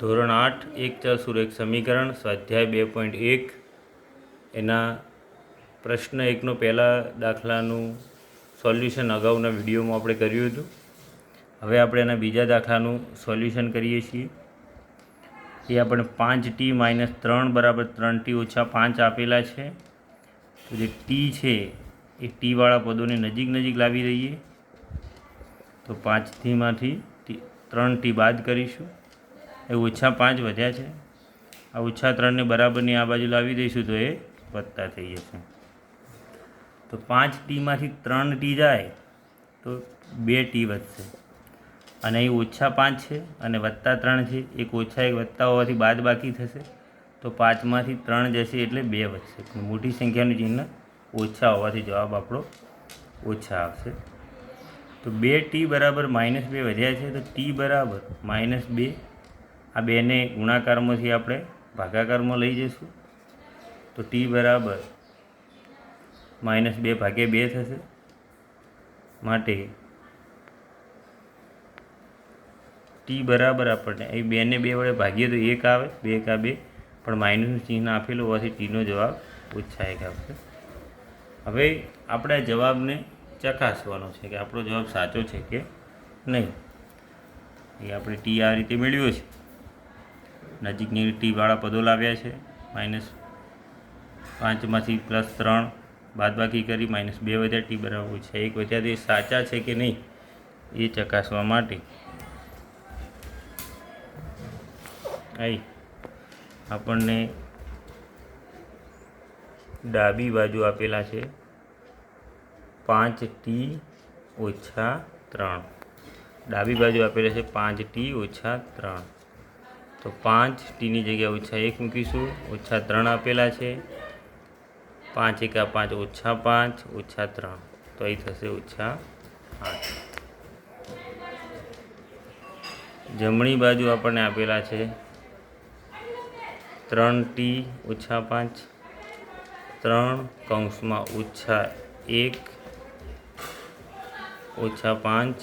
ધોરણ આઠ, એક ચાર સુરેખ સમીકરણ, સ્વાધ્યાય બે પોઈન્ટ એક. એના પ્રશ્ન એકનો પહેલાં દાખલાનું સોલ્યુશન અગાઉના વિડીયોમાં આપણે કર્યું હતું. હવે આપણે એના બીજા દાખલાનું સોલ્યુશન કરીએ છીએ. એ આપણે પાંચ ટી માઇનસ ત્રણ બરાબર ત્રણ ટી ઓછા પાંચ આપેલા છે. તો જે ટી છે, એ ટીવાળા પદોને નજીક નજીક લાવી દઈએ. તો પાંચથીમાંથી ટી, ત્રણ ટી બાદ કરીશું. એ ઓછા પાંચ વધ્યા છે. આ ઓછા ત્રણને બરાબરની આ બાજુ લાવી દઈશું તો એ વધતા થઈ જશે. તો પાંચ ટીમાંથી ત્રણ ટી જાય તો બે ટી વધશે. અને અહીં ઓછા પાંચ છે અને વત્તા ત્રણ છે. એક ઓછા એક વત્તા હોવાથી બાદ બાકી થશે. તો પાંચમાંથી ત્રણ જશે એટલે બે વધશે. મોટી સંખ્યાનું ચિહ્ન ઓછા હોવાથી જવાબ આપણો ઓછા આવશે. તો બે ટી બરાબર માઇનસ બે વધ્યા છે. તો ટી બરાબર માઇનસ બે આ બેને ગુણાકારમાંથી આપણે ભાગાકારમાં લઈ જઈશું. તો ટી બરાબર માઇનસ બે ભાગ્યા બે થશે. માટે ટી બરાબર આપણને એ બેને બે વડે ભાગીએ તો એક આવે, બે એકા બે. પણ માઇનસનું ચિહ્ન આપેલું હોવાથી ટીનો જવાબ ઓછા એક આવશે. હવે આપણે જવાબને ચકાસવાનો છે કે આપણો જવાબ સાચો છે કે નહીં. એ આપણે ટી આ રીતે મેળવ્યો છે. નજીકની ટીવાળા પદો લાવ્યા છે. માઇનસ પાંચમાંથી પ્લસ ત્રણ બાદબાકી કરી માઇનસ બે વધ્યા ટી બરાબર છે. એક વધ્યા તે સાચા છે કે નહીં એ ચકાસવા માટે. અહીં આપણને ડાબી બાજુ આપેલા છે પાંચ ટી ઓછા ત્રણ. ડાબી બાજુ આપેલા છે પાંચ ટી ઓછા ત્રણ. તો પાંચ, ટીની જગ્યાએ ઓછા એક મૂકીશું, ઓછા ત્રણ આપેલા છે. પાંચ એકા પાંચ, ઓછા પાંચ, ઓછા ત્રણ. તો અહીં થશે ઓછા આઠ. જમણી બાજુ આપણને આપેલા છે ત્રણ ટી, ઓછા પાંચ. ત્રણ કૌંસમાં ઓછા એક, ઓછા પાંચ.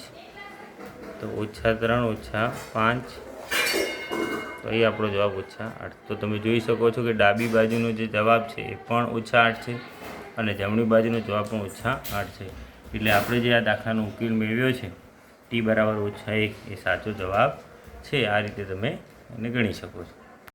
તો ઓછા ત્રણ, ઓછા પાંચ. તો અહીં આપણો જવાબ ઓછા આઠ. તો તમે જોઈ શકો છો કે ડાબી બાજુનો જે જવાબ છે એ પણ ઓછા આઠ છે અને જમણી બાજુનો જવાબ પણ ઓછા આઠ છે. એટલે આપણે જે આ દાખલાનો ઉકેલ મેળવ્યો છે, ટી બરાબર ઓછા એક એ સાચો જવાબ છે. આ રીતે તમે એને ગણી શકો છો.